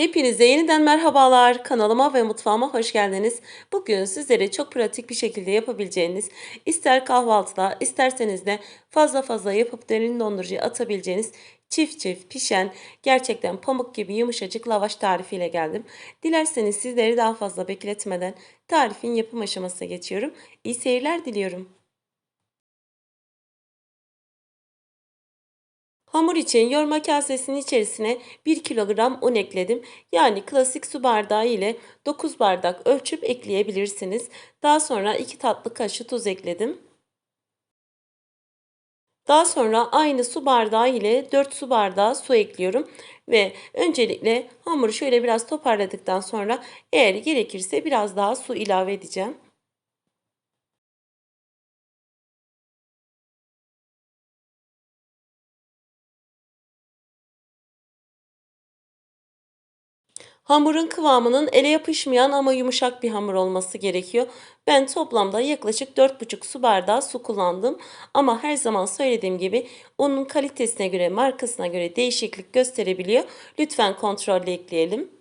Hepinize yeniden merhabalar. Kanalıma ve mutfağıma hoş geldiniz. Bugün sizlere çok pratik bir şekilde yapabileceğiniz, ister kahvaltıda, isterseniz de fazla fazla yapıp derin dondurucuya atabileceğiniz çift çift pişen, gerçekten pamuk gibi yumuşacık lavaş tarifiyle geldim. Dilerseniz sizleri daha fazla bekletmeden tarifin yapım aşamasına geçiyorum. İyi seyirler diliyorum. Hamur için yoğurma kasesinin içerisine 1 kilogram un ekledim. Yani klasik su bardağı ile 9 bardak ölçüp ekleyebilirsiniz. Daha sonra 2 tatlı kaşığı tuz ekledim. Daha sonra aynı su bardağı ile 4 su bardağı su ekliyorum. Ve öncelikle hamuru şöyle biraz toparladıktan sonra eğer gerekirse biraz daha su ilave edeceğim. Hamurun kıvamının ele yapışmayan ama yumuşak bir hamur olması gerekiyor. Ben toplamda yaklaşık 4,5 su bardağı su kullandım. Ama her zaman söylediğim gibi unun kalitesine göre, markasına göre değişiklik gösterebiliyor. Lütfen kontrollü ekleyelim.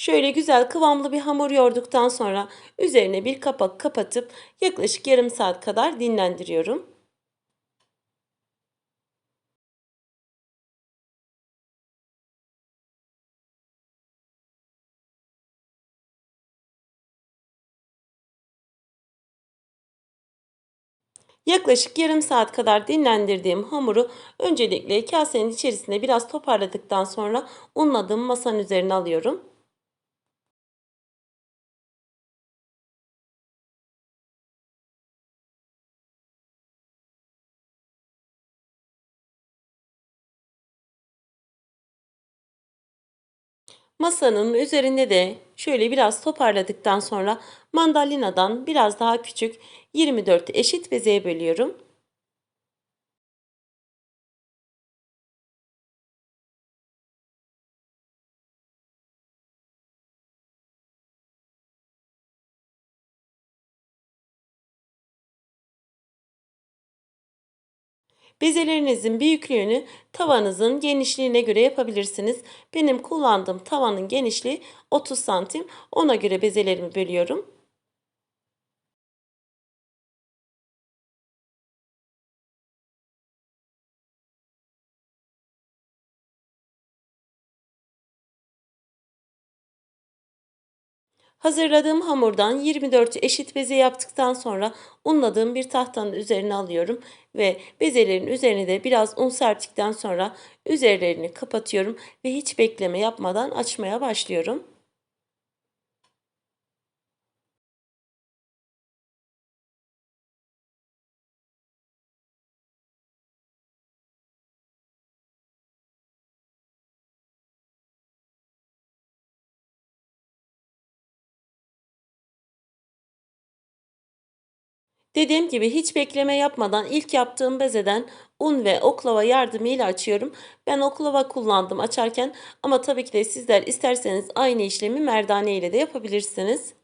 Şöyle güzel kıvamlı bir hamur yoğurduktan sonra üzerine bir kapak kapatıp yaklaşık yarım saat kadar dinlendiriyorum. Yaklaşık yarım saat kadar dinlendirdiğim hamuru öncelikle kasenin içerisinde biraz toparladıktan sonra unladığım masanın üzerine alıyorum. Masanın üzerinde de şöyle biraz toparladıktan sonra mandalinadan biraz daha küçük 24 eşit bezeye bölüyorum. Bezelerinizin büyüklüğünü tavanızın genişliğine göre yapabilirsiniz. Benim kullandığım tavanın genişliği 30 santim. Ona göre bezelerimi bölüyorum. Hazırladığım hamurdan 24 eşit beze yaptıktan sonra unladığım bir tahtanın üzerine alıyorum ve bezelerin üzerine de biraz un serptikten sonra üzerlerini kapatıyorum ve hiç bekleme yapmadan açmaya başlıyorum. Dediğim gibi hiç bekleme yapmadan ilk yaptığım bezeden un ve oklava yardımıyla açıyorum. Ben oklava kullandım açarken ama tabii ki de sizler isterseniz aynı işlemi merdane ile de yapabilirsiniz.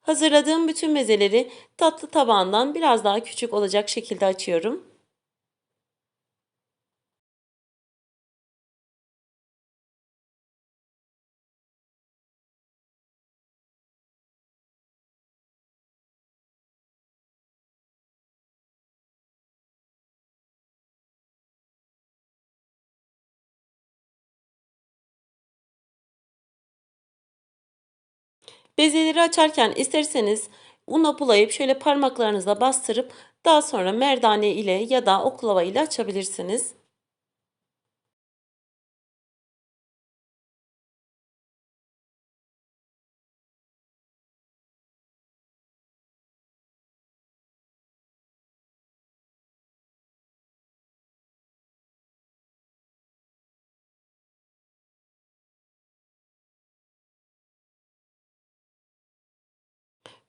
Hazırladığım bütün mezeleri tatlı tabağından biraz daha küçük olacak şekilde açıyorum. Bezeleri açarken isterseniz una bulayıp şöyle parmaklarınızla bastırıp daha sonra merdane ile ya da oklava ile açabilirsiniz.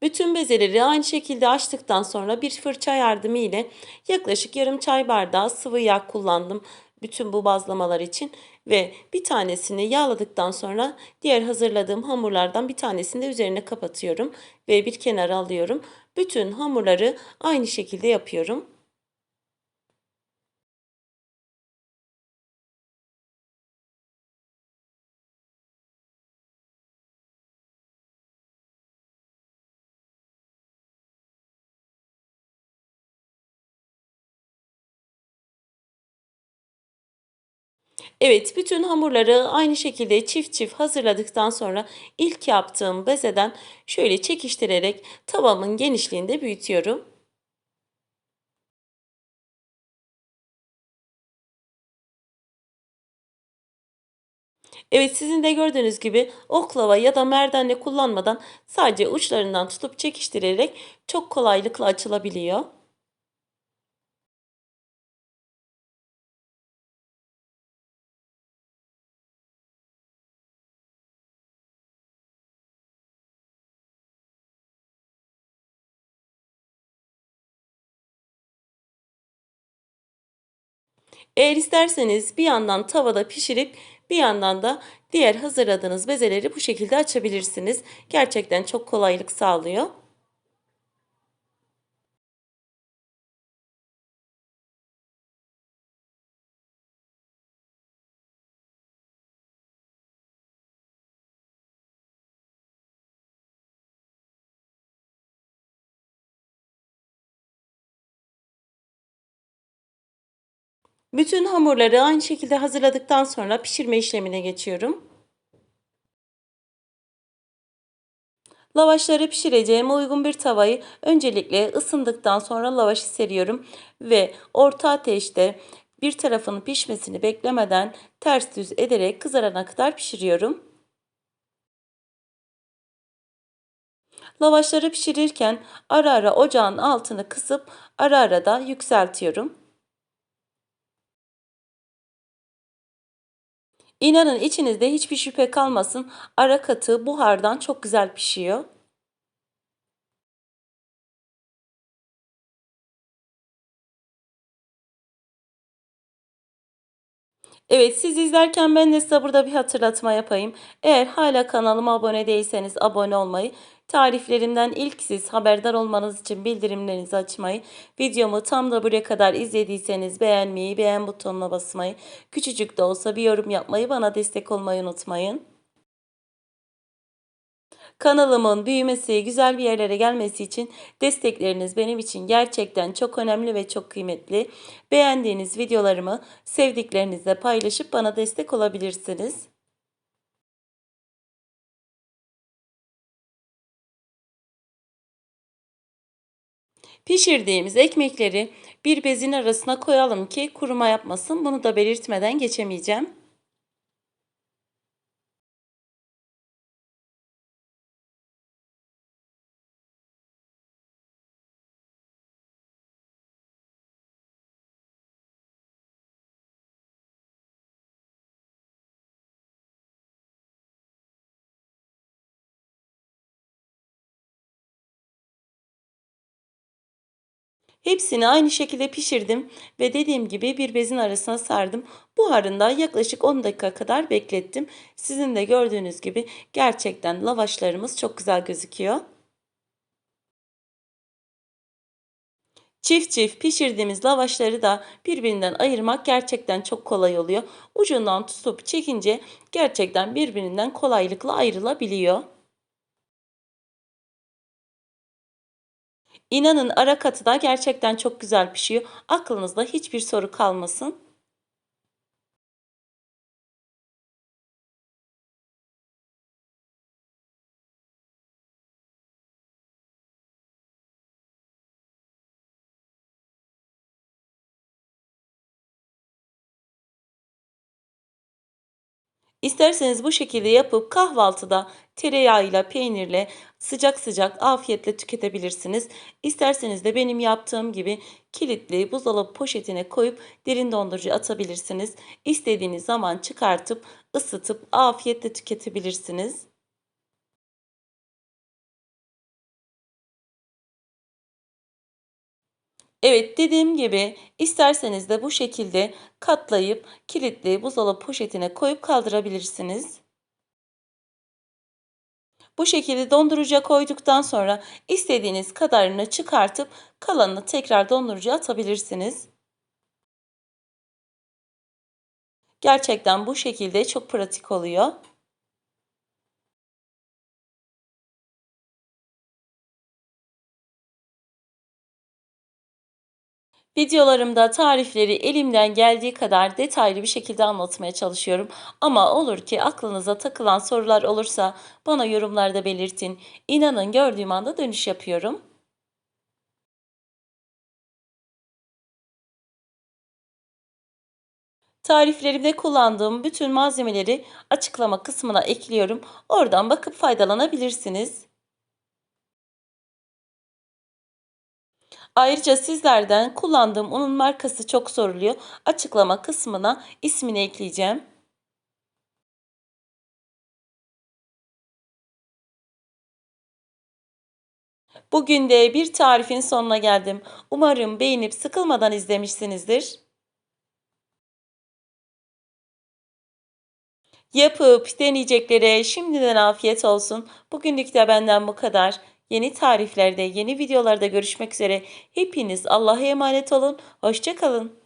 Bütün bezeleri aynı şekilde açtıktan sonra bir fırça yardımı ile yaklaşık yarım çay bardağı sıvı yağ kullandım bütün bu bazlamalar için ve bir tanesini yağladıktan sonra diğer hazırladığım hamurlardan bir tanesini de üzerine kapatıyorum ve bir kenara alıyorum. Bütün hamurları aynı şekilde yapıyorum. Evet, bütün hamurları aynı şekilde çift çift hazırladıktan sonra ilk yaptığım bezeden şöyle çekiştirerek tavamın genişliğinde büyütüyorum. Evet sizin de gördüğünüz gibi oklava ya da merdane kullanmadan sadece uçlarından tutup çekiştirerek çok kolaylıkla açılabiliyor. Eğer isterseniz bir yandan tavada pişirip bir yandan da diğer hazırladığınız bezeleri bu şekilde açabilirsiniz. Gerçekten çok kolaylık sağlıyor. Bütün hamurları aynı şekilde hazırladıktan sonra pişirme işlemine geçiyorum. Lavaşları pişireceğime uygun bir tavayı öncelikle ısındıktan sonra lavaşı seriyorum ve orta ateşte bir tarafının pişmesini beklemeden ters düz ederek kızarana kadar pişiriyorum. Lavaşları pişirirken ara ara ocağın altını kısıp ara ara da yükseltiyorum. İnanın içinizde hiçbir şüphe kalmasın. Ara katı buhardan çok güzel pişiyor. Evet siz izlerken ben de size burada bir hatırlatma yapayım. Eğer hala kanalıma abone değilseniz abone olmayı, tariflerimden ilk siz haberdar olmanız için bildirimlerinizi açmayı, videomu tam da buraya kadar izlediyseniz beğenmeyi, beğen butonuna basmayı, küçücük de olsa bir yorum yapmayı, bana destek olmayı unutmayın. Kanalımın büyümesi, güzel bir yerlere gelmesi için destekleriniz benim için gerçekten çok önemli ve çok kıymetli. Beğendiğiniz videolarımı sevdiklerinizle paylaşıp bana destek olabilirsiniz. Pişirdiğimiz ekmekleri bir bezin arasına koyalım ki kuruma yapmasın. Bunu da belirtmeden geçemeyeceğim. Hepsini aynı şekilde pişirdim ve dediğim gibi bir bezin arasına sardım. Buharında yaklaşık 10 dakika kadar beklettim. Sizin de gördüğünüz gibi gerçekten lavaşlarımız çok güzel gözüküyor. Çift çift pişirdiğimiz lavaşları da birbirinden ayırmak gerçekten çok kolay oluyor. Ucundan tutup çekince gerçekten birbirinden kolaylıkla ayrılabiliyor. İnanın ara katı da gerçekten çok güzel pişiyor. Aklınızda hiçbir soru kalmasın. İsterseniz bu şekilde yapıp kahvaltıda tereyağıyla, peynirle sıcak sıcak afiyetle tüketebilirsiniz. İsterseniz de benim yaptığım gibi kilitli buzdolabı poşetine koyup derin dondurucu atabilirsiniz. İstediğiniz zaman çıkartıp ısıtıp afiyetle tüketebilirsiniz. Evet dediğim gibi isterseniz de bu şekilde katlayıp kilitli buzdolabı poşetine koyup kaldırabilirsiniz. Bu şekilde dondurucuya koyduktan sonra istediğiniz kadarını çıkartıp kalanını tekrar dondurucuya atabilirsiniz. Gerçekten bu şekilde çok pratik oluyor. Videolarımda tarifleri elimden geldiği kadar detaylı bir şekilde anlatmaya çalışıyorum. Ama olur ki aklınıza takılan sorular olursa bana yorumlarda belirtin. İnanın gördüğüm anda dönüş yapıyorum. Tariflerimde kullandığım bütün malzemeleri açıklama kısmına ekliyorum. Oradan bakıp faydalanabilirsiniz. Ayrıca sizlerden kullandığım unun markası çok soruluyor. Açıklama kısmına ismini ekleyeceğim. Bugün de bir tarifin sonuna geldim. Umarım beğenip sıkılmadan izlemişsinizdir. Yapıp deneyeceklere şimdiden afiyet olsun. Bugünlük de benden bu kadar. Yeni tariflerde, yeni videolarda görüşmek üzere. Hepiniz Allah'a emanet olun. Hoşçakalın.